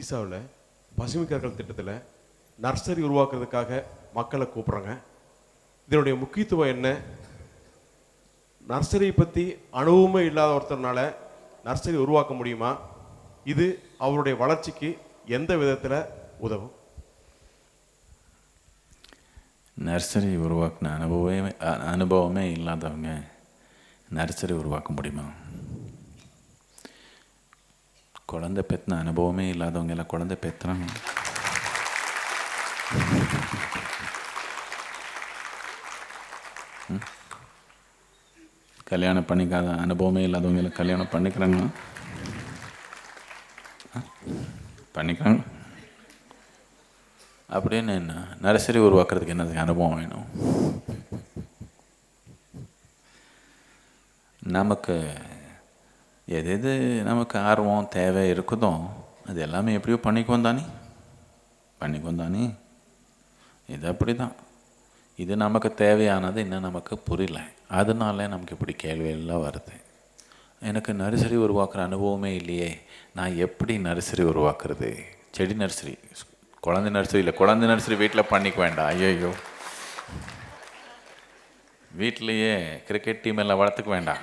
ஈசாவில் பசுமை கற்கள் திட்டத்தில் நர்சரி உருவாக்குறதுக்காக மக்களை கூப்பிட்றாங்க. இதனுடைய முக்கியத்துவம் என்ன? நர்சரியை பற்றி அனுபவமே இல்லாத ஒருத்தர்னால நர்சரி உருவாக்க முடியுமா? இது அவருடைய வளர்ச்சிக்கு எந்த விதத்தில் உதவும்? நர்சரி உருவாக்கின அனுபவமே அனுபவமே இல்லாதவங்க நர்சரி உருவாக்க முடியுமா? குழந்தை பெற்றின அனுபவமே இல்லாதவங்க எல்லாம் குழந்தை பெற்றுறாங்க கல்யாணம் பண்ணிக்காத அனுபவமே இல்லாதவங்க எல்லாம் கல்யாணம் பண்ணிக்கிறாங்களா பண்ணிக்கிறாங்க. அப்படின்னு என்ன? நர்சரி உருவாக்குறதுக்கு என்ன அனுபவம் வேணும்? நமக்கு எது எது நமக்கு ஆர்வம் தேவை இருக்குதோ அது எல்லாமே எப்படியோ பண்ணிக்குவோம் தானே? பண்ணிக்குவோம் தானே? இது அப்படி தான் இது நமக்கு தேவையானது இன்னும் நமக்கு புரியல. அதனால நமக்கு இப்படி கேள்வியெல்லாம் வருது. எனக்கு நர்சரி உருவாக்குற அனுபவமே இல்லையே. நான் எப்படி நர்சரி உருவாக்குறது? செடி நர்சரி குழந்தை நர்சரி இல்லை குழந்தை நர்சரி வீட்டில் பண்ணிக்க வேண்டாம். ஐயோ வீட்லேயே கிரிக்கெட் டீம் எல்லாம் வளர்த்துக்க வேண்டாம்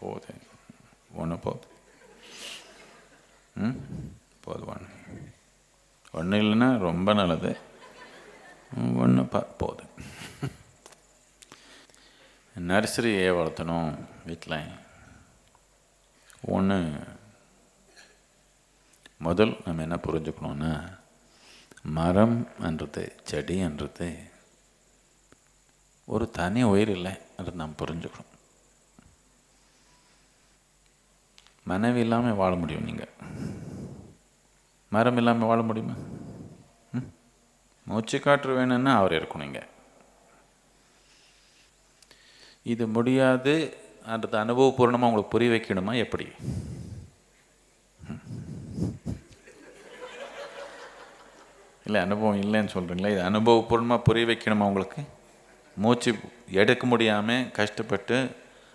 போகுது ஒன்று போகுது ம் போதும் ஒன்று ஒன்றும் ரொம்ப நல்லது. ஒன்று பா போதும். நர்சரி வளர்த்தணும் வீட்டில் ஒன்று முதல் நம்ம என்ன புரிஞ்சுக்கணும்னா மரம் என்றது செடி என்றது ஒரு தனி உயிர் இல்லை என்று நாம் புரிஞ்சுக்கணும். மனைவி இல்லாமல் வாழ முடியும் நீங்கள் மரம் இல்லாமல் வாழ முடியுமா? மூச்சு காற்று வேணும்னா அவர் இருக்கணும் இங்கே. இது முடியாது என்றது அனுபவபூர்ணமாக உங்களுக்கு புரிய வைக்கணுமா எப்படி? இல்லை அனுபவம் இல்லைன்னு சொல்கிறீங்களா இது அனுபவபூர்ணமாக புரிய வைக்கணுமா உங்களுக்கு? மூச்சு எடுக்க முடியாமல் கஷ்டப்பட்டு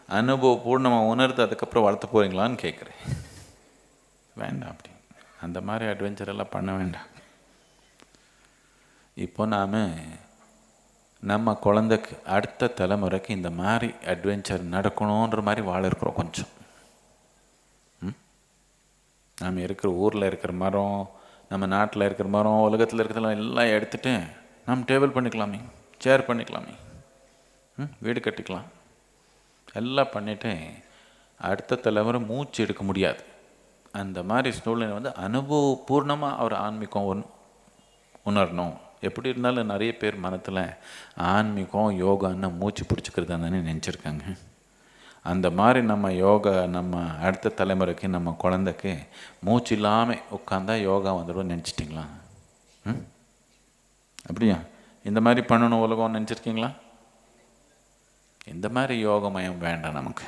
அனுபவபூர்ணமாக உணர்ந்து அதுக்கப்புறம் வளர்த்த போகிறீங்களான்னு கேட்குறேன். வேண்டாம் அப்படி. அந்த மாதிரி அட்வென்ச்சர் எல்லாம் பண்ண வேண்டாம். இப்போ நாம் நம்ம குழந்தைக்கு அடுத்த தலைமுறைக்கு இந்த மாதிரி அட்வென்ச்சர் நடக்கணுன்ற மாதிரி வாழ இருக்கிறோம் கொஞ்சம். ம்? நாம் இருக்கிற ஊரில் இருக்கிற மரம் நம்ம நாட்டில் இருக்கிற மரம் உலகத்தில் இருக்கிறதெல்லாம் எல்லாம் எடுத்துகிட்டு நம்ம டேபிள் பண்ணிக்கலாமே சேர் பண்ணிக்கலாமே. ம்? வீடு கட்டிக்கலாம். எல்லாம் பண்ணிவிட்டு அடுத்த தலைமுறை மூச்சு எடுக்க முடியாது. அந்த மாதிரி சூழ்நிலை வந்து அனுபவபூர்ணமாக அவர் ஆன்மீகம் ஒன் உணரணும். எப்படி இருந்தாலும் நிறைய பேர் மனத்தில் ஆன்மீகம் யோகான்னு மூச்சு பிடிச்சிக்கிறது தானே நினச்சிருக்காங்க. அந்த மாதிரி நம்ம யோகா நம்ம அடுத்த தலைமுறைக்கு நம்ம குழந்தைக்கு மூச்சு இல்லாமல் உட்காந்தா யோகா வந்துடும் நினச்சிட்டிங்களா? ம்? அப்படியா? இந்த மாதிரி பண்ணணும் உலகம் நினச்சிருக்கீங்களா? இந்த மாதிரி யோகமயம் வேண்டாம் நமக்கு.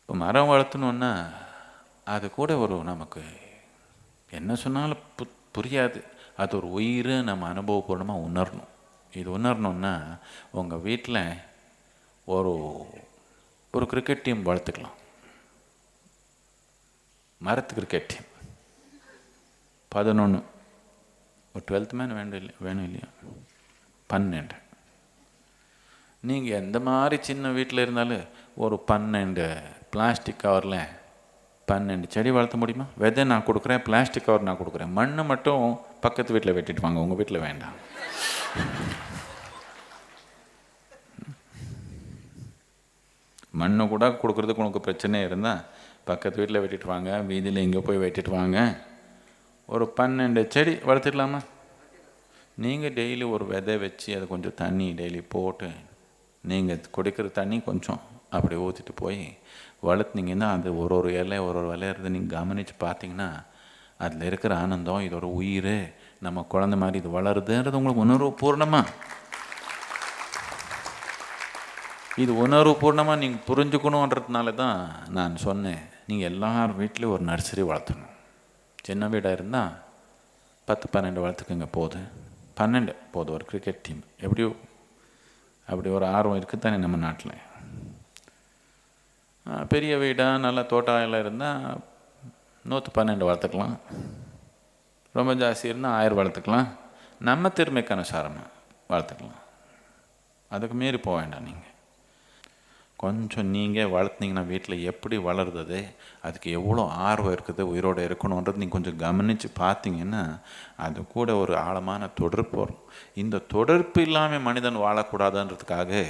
இப்போ மரம் வளர்த்தணுன்னா அது கூட ஒரு நமக்கு என்ன சொன்னாலும் புத் புரியாது. அது ஒரு உயிர் நம்ம அனுபவபூர்வமாக உணரணும். இது உணரணுன்னா உங்கள் வீட்டில் ஒரு ஒரு கிரிக்கெட் டீம் வளர்த்துக்கலாம். மரத்து கிரிக்கெட் டீம் பதினொன்று ஒரு டுவெல்த் மேன் வேணும் இல்லை வேணும் இல்லையா? பன்னெண்டு. நீங்கள் எந்த மாதிரி சின்ன வீட்டில் இருந்தாலும் ஒரு பன்னெண்டு பிளாஸ்டிக் கவரில் பன்னெண்டு செடி வளர்த்த முடியுமா? விதை நான் கொடுக்குறேன் பிளாஸ்டிக் கவர் நான் கொடுக்குறேன். மண்ணை மட்டும் பக்கத்து வீட்டில் வெட்டிட்டு வாங்க உங்கள் வீட்டில் வேண்டாம். மண்ணு கூட கொடுக்குறதுக்கு உனக்கு பிரச்சனை இருந்தால் பக்கத்து வீட்டில் வெட்டிட்டு வாங்க வீதியில் எங்கே போய் வெட்டிட்டு வாங்க. ஒரு பன்னெண்டு செடி வளர்த்துக்கலாமா நீங்கள் டெய்லி ஒரு விதை வச்சு அதை கொஞ்சம் தண்ணி டெய்லி போட்டு நீங்கள் குடிக்கிற தண்ணி கொஞ்சம் அப்படி ஊற்றிட்டு போய் வளர்த்துனீங்கன்னா அது ஒரு ஒரு இலை ஒரு ஒரு விளையிறத நீங்கள் கவனித்து பார்த்தீங்கன்னா அதில் இருக்கிற ஆனந்தம் இதோட உயிர் நம்ம குழந்த மாதிரி இது வளருதுன்றது உங்களுக்கு உணர்வு பூர்ணமாக இது உணர்வு பூர்ணமாக நீங்கள் புரிஞ்சுக்கணுன்றதுனால தான் நான் சொன்னேன். நீங்கள் எல்லார் வீட்லேயும் ஒரு நர்சரி வளர்த்தணும். சின்ன வீடாக இருந்தால் பத்து பன்னெண்டு வளர்த்துக்குங்க போது. பன்னெண்டு போதும் ஒரு கிரிக்கெட் டீம் எப்படியோ அப்படி ஒரு ஆர்வம் இருக்குது தானே நம்ம நாட்டில்? பெரிய வீடாக நல்ல தோட்டம் இருந்தால் நூற்று பன்னெண்டு வளர்த்துக்கலாம். ரொம்ப ஜாஸ்தி இருந்தால் ஆயிரம் வளர்த்துக்கலாம். நம்ம திறமைக்கு அனுசாரமாக வளர்த்துக்கலாம். அதுக்கு மீறி போக வேண்டாம் நீங்கள் கொஞ்சம் நீங்கள் வளர்த்துனீங்கன்னா வீட்டில் எப்படி வளருது அதுக்கு எவ்வளோ ஆர்வம் இருக்குது? உயிரோடு இருக்கணுன்றது நீங்கள் கொஞ்சம் கவனித்து பார்த்தீங்கன்னா அது கூட ஒரு ஆழமான தொடர்பு வரும். இந்த தொடர்பு இல்லாமல் மனிதன் வாழக்கூடாதுன்றதுக்காக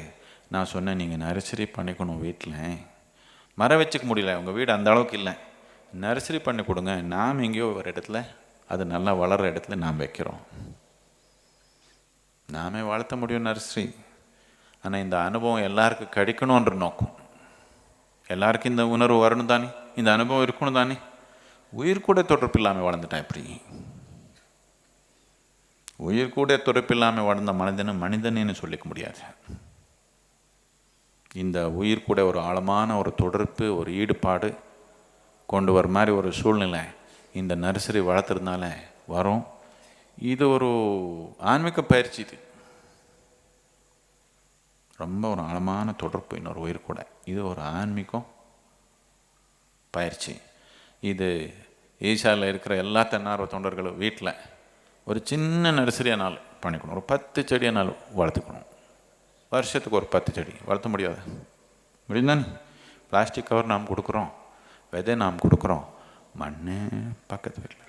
நான் சொன்னேன் நீங்கள் நர்சரி பண்ணிக்கணும் வீட்டில் மர வச்சுக்க முடியல உங்கள் வீடு அந்த அளவுக்கு இல்லை. நர்சரி பண்ணி கொடுங்க நாம் எங்கேயோ ஒரு இடத்துல அது நல்லா வளர்கிற இடத்துல நாம் வைக்கிறோம். நாமே வளர்த்த முடியும் நர்சரி. ஆனால் இந்த அனுபவம் எல்லாருக்கும் கிடைக்கணுன்ற நோக்கம். எல்லாருக்கும் இந்த உணர்வு வரணும் தானே? இந்த அனுபவம் இருக்கணும் தானே? உயிர் கூட தொடர்பு இல்லாமல் வளர்ந்துட்டான் எப்படி? உயிர் கூட தொடர்பு இல்லாமல் வளர்ந்த மனிதனை மனிதனேன்னு சொல்லிக்க முடியாது. இந்த உயிர் கூட ஒரு ஆழமான ஒரு தொடர்பு ஒரு ஈடுபாடு கொண்டு வர மாதிரி ஒரு சூழ்நிலை இந்த நர்சரி வளர்த்துறதுனால வரும். இது ஒரு ஆன்மீக பயிற்சி இது. ரொம்ப ஒரு ஆழமான தொடர்பு இன்னொரு உயிர் கூட. இது ஒரு ஆன்மீகம் பயிற்சி. இது ஈஷாவில் இருக்கிற எல்லா தன்னார்வ தொண்டர்களும் வீட்டில் ஒரு சின்ன நர்சரியானாலும் பண்ணிக்கணும். ஒரு பத்து செடியானாலும் வளர்த்துக்கணும். வருஷத்துக்கு ஒரு பத்து செடி வளர்த்த முடியாது. முடியும்தானே பிளாஸ்டிக் கவர் நாம் கொடுக்குறோம். விதை நாம் கொடுக்குறோம். மண் பக்கத்து வீட்டில்.